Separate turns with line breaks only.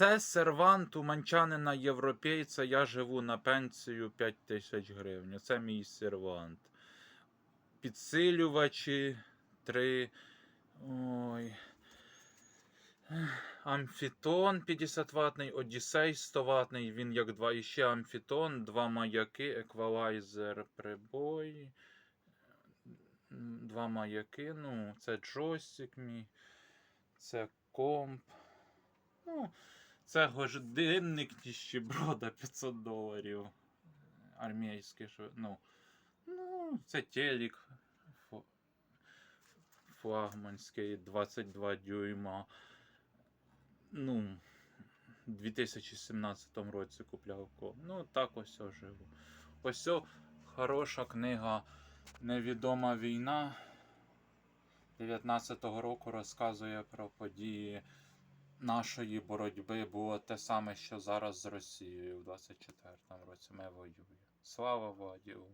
Це сервант у манчанина європейця. Я живу на пенсію 5 тисяч гривень. Це мій сервант. Підсилювачі 3. Ой. Амфітон 50 ватний, Одіссей 100 ватний, він як два. І ще амфітон, два маяки, еквалайзер, прибой. Два маяки. Ну, це джойстик мій. Це комп. Ну, це годинник ніщеброда 500 доларів. Армійський. Ну, ну, це телек флагманський 22 дюйма. Ну, в 2017 році купляв. Ну, так ось живу. Ось хороша книга Невідома війна 19-го року розказує про події нашої боротьби. Було те саме, що зараз з Росією в 24-му році. Ми воюємо. Слава Владілу!